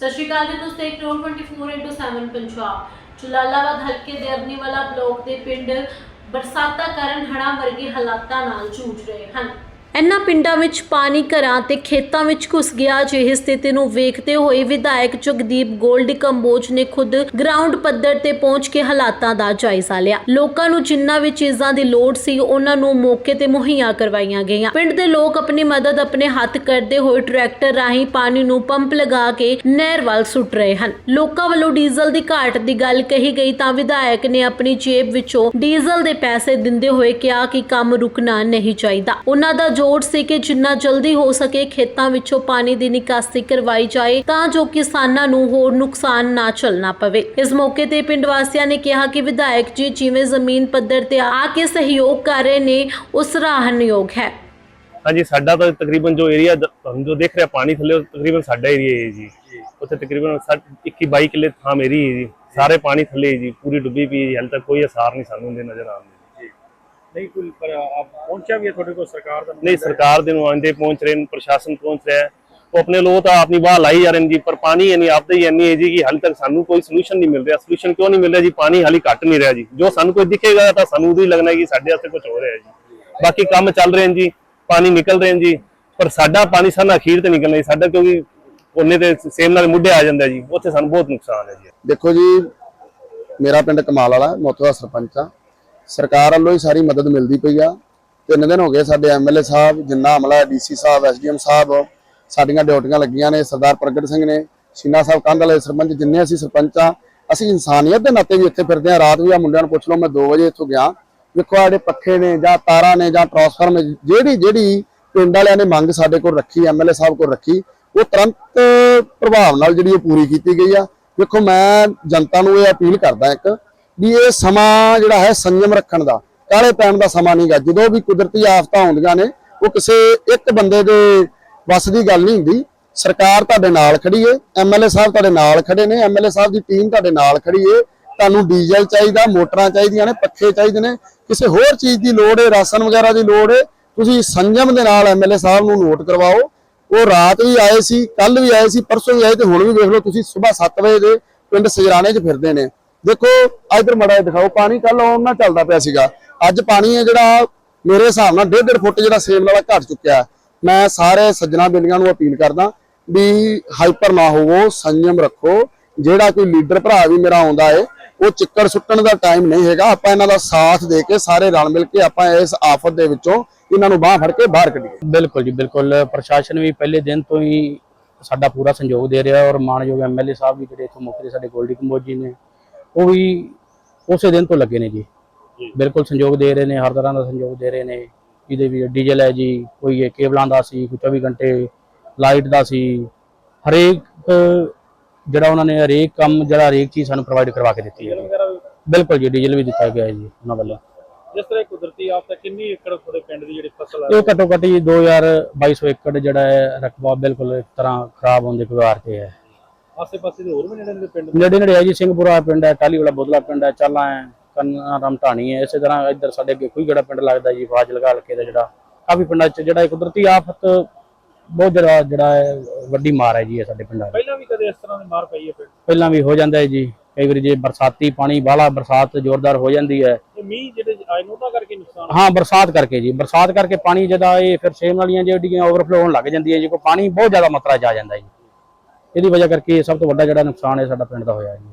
ਸਤਿ ਸ਼੍ਰੀ ਅਕਾਲ ਜੀ, ਤੁਸੀਂ ਦੇਖ ਰਹੇ ਹੋ 24/7 ਪੰਜਾਬ। ਜਲਾਲਾਬਾਦ ਹਲਕੇ ਦੇ ਅਬਨੀਵਾਲਾ ਬਲਾਕ ਦੇ ਪਿੰਡ ਬਰਸਾਤਾਂ ਕਾਰਨ ਹੜ੍ਹਾਂ ਵਰਗੇ ਹਾਲਾਤਾਂ ਨਾਲ ਜੂਝ ਰਹੇ ਹਨ। ਇਨ੍ਹਾਂ ਪਿੰਡਾਂ ਵਿੱਚ ਪਾਣੀ ਘਰਾਂ ਤੇ ਖੇਤਾਂ ਵਿੱਚ ਘੁਸ ਗਿਆ। ਜਿਹੀ ਸਥਿਤੀ ਨੂੰ ਵੇਖਦੇ ਹੋਏ ਵਿਧਾਇਕ ਜਗਦੀਪ ਗੋਲਡੀ ਕੰਬੋਜ ਨੇ ਖੁਦ ਗਰਾਊਂਡ ਪੱਧਰ ਤੇ ਪਹੁੰਚ ਕੇ ਹਾਲਾਤਾਂ ਦਾ ਜਾਇਜ਼ਾ ਲਿਆ। ਲੋਕਾਂ ਨੂੰ ਜਿੰਨਾ ਵੀ ਚੀਜ਼ਾਂ ਦੀ ਲੋੜ ਸੀ, ਉਹਨਾਂ ਨੂੰ ਮੌਕੇ ਤੇ ਮੁਹੱਈਆ ਕਰਵਾਈਆਂ ਗਈਆਂ। ਪਿੰਡ ਦੇ ਲੋਕ ਆਪਣੀ ਮਦਦ ਆਪਣੇ ਹੱਥ ਕਰਦੇ ਹੋਏ ਟਰੈਕਟਰ ਰਾਹੀਂ ਪਾਣੀ ਨੂੰ ਪੰਪ ਲਗਾ ਕੇ ਨਹਿਰ ਵੱਲ ਸੁੱਟ ਰਹੇ ਹਨ। ਲੋਕਾਂ ਵੱਲੋਂ ਡੀਜ਼ਲ ਦੀ ਘਾਟ ਦੀ ਗੱਲ ਕਹੀ ਗਈ ਤਾਂ ਵਿਧਾਇਕ ਨੇ ਆਪਣੀ ਜੇਬ ਵਿੱਚੋਂ ਡੀਜ਼ਲ ਦੇ ਪੈਸੇ ਦਿੰਦੇ ਹੋਏ ਕਿਹਾ ਕਿ ਕੰਮ ਰੁਕਣਾ ਨਹੀਂ ਚਾਹੀਦਾ। ਉਹਨਾਂ ਦਾ ਜੋ ਜੋੜ ਸੀ ਕਿ ਜਿੰਨਾ ਜਲਦੀ ਹੋ ਸਕੇ ਖੇਤਾਂ ਵਿੱਚੋਂ ਪਾਣੀ ਦੀ ਨਿਕਾਸੀ ਕਰਵਾਈ ਜਾਏ ਤਾਂ ਜੋ ਕਿਸਾਨਾਂ ਨੂੰ ਹੋਰ ਨੁਕਸਾਨ ਨਾ ਝੱਲਣਾ ਪਵੇ। ਇਸ ਮੌਕੇ ਤੇ ਪਿੰਡ ਵਾਸੀਆਂ ਨੇ ਕਿਹਾ ਕਿ ਵਿਧਾਇਕ ਜੀ ਜਿਵੇਂ ਜ਼ਮੀਨ ਪੱਧਰ ਤੇ ਆ ਕੇ ਸਹਿਯੋਗ ਕਰ ਰਹੇ ਨੇ ਉਸ ਸਰਾਹਨਯੋਗ ਹੈ। ਹਾਂਜੀ ਸਾਡਾ ਤਾਂ ਤਕਰੀਬਨ ਜੋ ਏਰੀਆ ਤੁਹਾਨੂੰ ਜੋ ਦੇਖ ਰਿਹਾ ਪਾਣੀ ਥੱਲੇ ਉਹ ਤਕਰੀਬਨ ਸਾਡਾ ਏਰੀਆ ਹੈ ਜੀ। ਉੱਥੇ ਤਕਰੀਬਨ 21 22 ਕਿੱਲੇ ਥਾਂ ਮੇਰੀ ਹੈ ਜੀ। ਸਾਰੇ ਪਾਣੀ ਥੱਲੇ ਹੈ ਜੀ ਪੂਰੀ ਡੁੱਬੀ ਪਈ ਹੈ ਹਾਲੇ ਤੱਕ ਕੋਈ ਅਸਾਰ ਨਹੀਂ ਸਾਨੂੰ ਦੇ ਨਜ਼ਰ ਆਉਂਦੇ ਨਹੀਂ ਕੋਈ ਪਰ ਆਪ ਪਹੁੰਚਿਆ ਵੀ ਹੈ ਤੁਹਾਡੇ ਕੋਲ ਸਰਕਾਰ ਦਾ ਨਹੀਂ ਸਰਕਾਰ ਦੇ ਨੁਮਾਇੰਦੇ ਪਹੁੰਚ ਰਹੇ ਨੇ ਪ੍ਰਸ਼ਾਸਨ ਪਹੁੰਚ ਰਿਹਾ ਹੈ। ਉਹ ਆਪਣੇ ਲੋਕ ਤਾਂ ਆਪਣੀ ਬਾਹ ਲਾਈ ਜਾ ਰਹੇ ਨੇ ਜੀ ਪਰ ਪਾਣੀ ਇੰਨੀ ਆਪਦਾ ਹੀ ਇੰਨੀ ਹੈ ਜੀ ਕਿ ਹਾਲੇ ਤੱਕ ਸਾਨੂੰ ਕੋਈ ਸੋਲੂਸ਼ਨ ਨਹੀਂ ਮਿਲ ਰਿਹਾ। ਸੋਲੂਸ਼ਨ ਕਿਉਂ ਨਹੀਂ ਮਿਲ ਰਿਹਾ ਜੀ? ਪਾਣੀ ਹਾਲੇ ਘਟ ਨਹੀਂ ਰਿਹਾ ਜੀ। ਜੋ ਸਾਨੂੰ ਕੋਈ ਦਿਖੇਗਾ ਤਾਂ ਸਾਨੂੰ ਹੀ ਲੱਗਣਾ ਕਿ ਸਾਡੇ ਵਾਸਤੇ ਕੁਝ ਹੋ ਰਿਹਾ ਜੀ। ਬਾਕੀ ਕੰਮ ਚੱਲ ਰਹੇ ਨੇ ਜੀ ਪਾਣੀ ਨਿਕਲ ਰਹੇ ਨੇ ਜੀ ਪਰ ਸਾਡਾ ਪਾਣੀ ਸਾਨੂੰ ਅਖੀਰ ਤੇ ਨਿਕਲਣਾ ਜੀ। ਸਾਡਾ ਕਿਉਂਕਿ ਉਹਨੇ ਤੇ ਸੇਮ ਨਾਲ ਮੁੱਢੇ ਆ ਜਾਂਦਾ ਜੀ। ਉੱਥੇ ਸਾਨੂੰ ਬਹੁਤ ਨੁਕਸਾਨ ਹੈ ਜੀ। ਦੇਖੋ ਜੀ ਮੇਰਾ ਪਿੰਡ ਕਮਾਲ ਵਾਲਾ ਮੋਤੋ ਦਾ ਸਰਪੰਚ ਆ ਸਰਕਾਰ ਵੱਲੋਂ ਹੀ ਸਾਰੀ ਮਦਦ ਮਿਲਦੀ ਪਈ ਆ। ਤਿੰਨ ਦਿਨ ਹੋ ਗਏ ਸਾਡੇ ਐਮਐਲਏ ਸਾਹਿਬ, ਜਿੰਨਾ ਅਮਲਾ ਡੀਸੀ ਸਾਹਿਬ ਐਸਡੀਐਮ ਸਾਹਿਬ, ਸਾਡੀਆਂ ਡਿਊਟੀਆਂ ਲੱਗੀਆਂ ਨੇ, ਸਰਦਾਰ ਪ੍ਰਗਟ ਸਿੰਘ ਨੇ, ਸ਼ੀਨਾ ਸਾਹਿਬ ਕੰਧ ਵਾਲੇ ਸਰਪੰਚ ਜਿੰਨੇ ਅਸੀਂ ਸਰਪੰਚ ਆ, ਅਸੀਂ ਇਨਸਾਨੀਅਤ ਦੇ ਨਾਤੇ ਵੀ ਇੱਥੇ ਫਿਰਦੇ ਆ। ਰਾਤ ਵੀ ਆ, ਮੁੰਡਿਆਂ ਨੂੰ ਪੁੱਛ ਲਓ, ਮੈਂ 2 ਵਜੇ ਇੱਥੋਂ ਗਿਆ। ਵੇਖੋ ਆਹ ਜਿਹੜੇ ਪੱਖੇ ਨੇ ਜਾਂ ਤਾਰਾਂ ਨੇ ਜਾਂ ਟਰਾਂਸਫਾਰਮ ਜਿਹੜੀ ਜਿਹੜੀ ਪਿੰਡ ਵਾਲਿਆਂ ਨੇ ਮੰਗ ਸਾਡੇ ਕੋਲ ਰੱਖੀ ਐਮਐਲਏ ਸਾਹਿਬ ਕੋਲ ਰੱਖੀ, ਉਹ ਤੁਰੰਤ ਪ੍ਰਭਾਵ ਨਾਲ ਜਿਹੜੀ ਉਹ ਪੂਰੀ ਕੀਤੀ ਗਈ ਆ। ਵੇਖੋ ਮੈਂ ਜਨਤਾ ਨੂੰ ਇਹ ਅਪੀਲ ਕਰਦਾ ਇੱਕ ਵੀ ਇਹ ਸਮਾਂ ਜਿਹੜਾ ਹੈ ਸੰਯਮ ਰੱਖਣ ਦਾ, ਕਾਲੇ ਪੈਣ ਦਾ ਸਮਾਂ ਨਹੀਂਗਾ ਜਦੋਂ ਵੀ ਕੁਦਰਤੀ ਆਫਤਾਂ ਆਉਂਦੀਆਂ ਨੇ, ਉਹ ਕਿਸੇ ਇੱਕ ਬੰਦੇ ਦੇ ਵੱਸ ਦੀ ਗੱਲ ਨਹੀਂ ਹੁੰਦੀ। ਸਰਕਾਰ ਤੁਹਾਡੇ ਨਾਲ ਖੜੀ ਏ ਐਮਐਲਏ ਸਾਹਿਬ ਤੁਹਾਡੇ ਨਾਲ ਖੜੇ ਨੇ ਐਮਐਲਏ ਸਾਹਿਬ ਦੀ ਟੀਮ ਤੁਹਾਡੇ ਨਾਲ ਖੜੀ ਏ। ਤੁਹਾਨੂੰ ਡੀਜ਼ਲ ਚਾਹੀਦਾ, ਮੋਟਰਾਂ ਚਾਹੀਦੀਆਂ ਨੇ, ਪੱਖੇ ਚਾਹੀਦੇ ਨੇ। ਕਿਸੇ ਹੋਰ ਚੀਜ਼ ਦੀ ਲੋੜ ਏ, ਰਾਸ਼ਨ ਵਗੈਰਾ ਦੀ ਲੋੜ ਏ, ਤੁਸੀਂ ਸੰਜਮ ਦੇ ਨਾਲ ਐਮਐਲਏ ਸਾਹਿਬ ਨੂੰ ਨੋਟ ਕਰਵਾਓ। ਉਹ ਰਾਤ ਵੀ ਆਏ ਸੀ ਕੱਲ ਵੀ ਆਏ ਸੀ, ਪਰਸੋਂ ਵੀ ਆਏ ਤੇ ਹੁਣ ਵੀ ਵੇਖ ਲਓ, ਤੁਸੀਂ ਸਵੇਰ 7 ਵਜੇ ਦੇ ਪਿੰਡ ਸਜਰਾਣੇ 'ਚ ਫਿਰਦੇ ਨੇ। ਦੇਖੋ ਇਧਰ ਮੜਾ ਦਿਖਾਓ, ਪਾਣੀ ਕੱਲ ਉਹਨਾਂ ਚੱਲਦਾ ਪਿਆ ਸੀਗਾ। ਅੱਜ ਪਾਣੀ ਹੈ ਜਿਹੜਾ, ਮੇਰੇ ਹਿਸਾਬ ਨਾਲ 1.5 ਫੁੱਟ ਜਿਹੜਾ ਸੇਮ ਨਾਲਾ ਘਟ ਚੁੱਕਿਆ ਮੈਂ ਸਾਰੇ ਸੱਜਣਾ ਬੇਲੀਆਂ ਨੂੰ ਅਪੀਲ ਕਰਦਾ ਵੀ ਹਾਈਪਰ ਨਾ ਹੋਵੋ, ਸੰਯਮ ਰੱਖੋ। ਜਿਹੜਾ ਕੋਈ ਲੀਡਰ ਭਰਾ ਵੀ ਮੇਰਾ ਆਉਂਦਾ ਏ, ਉਹ ਚਿੱਕੜ ਸੁੱਟਣ ਦਾ ਟਾਈਮ ਨਹੀਂ ਹੈਗਾ। ਆਪਾਂ ਇਹਨਾਂ ਦਾ ਸਾਥ ਦੇ ਕੇ, ਸਾਰੇ ਰਲ ਮਿਲ ਕੇ ਆਪਾਂ ਇਸ ਆਫਤ ਦੇ ਵਿੱਚੋਂ ਇਹਨਾਂ ਨੂੰ ਬਾਹ ਫੜ ਕੇ ਬਾਹਰ ਕੱਢੀਏ। ਬਿਲਕੁਲ ਜੀ, ਬਿਲਕੁਲ। ਪ੍ਰਸ਼ਾਸਨ ਵੀ ਪਹਿਲੇ ਦਿਨ ਤੋਂ ਹੀ ਸਾਡਾ ਪੂਰਾ ਸਹਿਯੋਗ ਦੇ ਰਿਹਾ ਔਰ ਮਾਨਯੋਗ ਐਮਐਲਏ ਸਾਹਿਬ ਵੀ ਜਿਹੜੇ ਇੱਥੋਂ ਮੁੱਖ ਦੇ ਸਾਡੇ ਗੋਲਡੀ ਕੰਬੋਜ ਜੀ ਨੇ ਉਹ ਵੀ ਉਸੇ ਦਿਨ ਤੋਂ ਲੱਗੇ ਨੇ ਜੀ। ਬਿਲਕੁਲ ਸਹਿਯੋਗ ਦੇ ਰਹੇ ਨੇ ਹਰ ਤਰ੍ਹਾਂ ਦਾ ਸਹਿਯੋਗ ਦੇ ਰਹੇ ਨੇ। ਇਹਦੇ ਵੀ ਡੀਜ਼ਲ ਹੈ ਜੀ ਕੋਈ ਇਹ ਕੇਬਲਾਂ ਦਾ ਸੀ ਕੋਈ 24 ਘੰਟੇ ਲਾਈਟ ਦਾ ਸੀ। ਹਰੇਕ ਜਿਹੜਾ ਉਹਨਾਂ ਨੇ ਹਰੇਕ ਕੰਮ ਜਿਹੜਾ ਹਰੇਕ ਚੀਜ਼ ਸਾਨੂੰ ਪ੍ਰੋਵਾਈਡ ਕਰਵਾ ਕੇ ਦਿੱਤੀ ਹੈ। ਬਿਲਕੁਲ ਜੀ ਡੀਜ਼ਲ ਵੀ ਦਿੱਤਾ ਗਿਆ ਹੈ ਜੀ ਉਹਨਾਂ ਵੱਲੋਂ। ਜਿਸ ਤਰ੍ਹਾਂ ਕੁਦਰਤੀ ਆਫਤ ਕਿੰਨੀ ਏਕੜ ਤੁਹਾਡੇ ਪਿੰਡ ਦੀ ਜਿਹੜੀ ਫਸਲ ਹੈ ਇਹ ਘੱਟੋ ਘੱਟ ਜੀ 2200 ਏਕੜ ਜਿਹੜਾ ਹੈ ਰਕਬਾ ਬਿਲਕੁਲ ਇੱਕ ਤਰ੍ਹਾਂ ਖਰਾਬ ਹੋਣ ਦੇ ਕਗਾਰ ਤੇ ਹੈ। ਆਸੇ-ਪਾਸੇ ਦੇ ਹੋਰ ਵੀ ਨੇੜੇ ਦੇ ਪਿੰਡ ਨੇੜੇ ਨੇੜੇ ਹੈ ਜੀ ਸਿੰਘਪੁਰਾ ਪਿੰਡ ਹੈ ਟਾਲੀ ਵਾਲਾ ਬੋਦਲਾ ਪਿੰਡ ਹੈ ਚਾਲਾ ਹੈ ਕੰਨਾ ਰਾਮ ਢਾਣੀ ਹੈ ਇਸੇ ਤਰ੍ਹਾਂ ਇੱਧਰ ਸਾਡੇ ਅੱਗੇ ਕੋਈ ਜਿਹੜਾ ਪਿੰਡ ਲੱਗਦਾ ਜੀ ਫਾਜ਼ਿਲਕਾ ਹਲਕੇ ਦਾ ਜਿਹੜਾ ਕਾਫੀ ਪਿੰਡਾਂ 'ਚ ਜਿਹੜਾ ਕੁਦਰਤੀ ਆਫਤ ਬਹੁਤ ਜਿਹੜਾ ਜਿਹੜਾ ਹੈ ਵੱਡੀ ਮਾਰ ਹੈ ਜੀ ਇਹ ਸਾਡੇ ਪਿੰਡਾਂ ਪਹਿਲਾਂ ਵੀ ਕਦੇ ਇਸ ਤਰ੍ਹਾਂ ਦੀ ਮਾਰ ਪਈ ਹੈ ਪਿੰਡ? ਪਹਿਲਾਂ ਵੀ ਹੋ ਜਾਂਦਾ ਹੈ ਜੀ ਕਈ ਵਾਰੀ ਜੇ ਬਰਸਾਤੀ ਪਾਣੀ ਬਾਹਲਾ ਬਰਸਾਤ ਜ਼ੋਰਦਾਰ ਹੋ ਜਾਂਦੀ ਹੈ। ਇਹ ਮੀਂਹ ਜਿਹੜੇ ਆਏ ਨੇ ਉਹਨਾਂ ਕਰਕੇ ਨੁਕਸਾਨ ਹਾਂ ਬਰਸਾਤ ਕਰਕੇ ਜੀ ਬਰਸਾਤ ਕਰਕੇ ਪਾਣੀ ਜਦਾ ਇਹ ਫਿਰ ਸੇਮ ਵਾਲੀਆਂ ਜਿਹੜੀਆਂ ਓਵਰਫਲੋ ਹੋਣ ਲੱਗ ਜਾਂਦੀਆਂ ਜੀ ਕੋਈ ਪਾਣੀ ਬਹੁਤ ਜ਼ਿਆਦਾ ਮਾਤਰਾ 'ਚ ਆ ਜਾਂਦਾ ਜੀ। ਇਹਦੀ ਵਜ੍ਹਾ ਕਰਕੇ ਸਭ ਤੋਂ ਵੱਡਾ ਜਿਹੜਾ ਨੁਕਸਾਨ ਹੈ ਸਾਡਾ ਪਿੰਡ ਦਾ ਹੋਇਆ ਜੀ।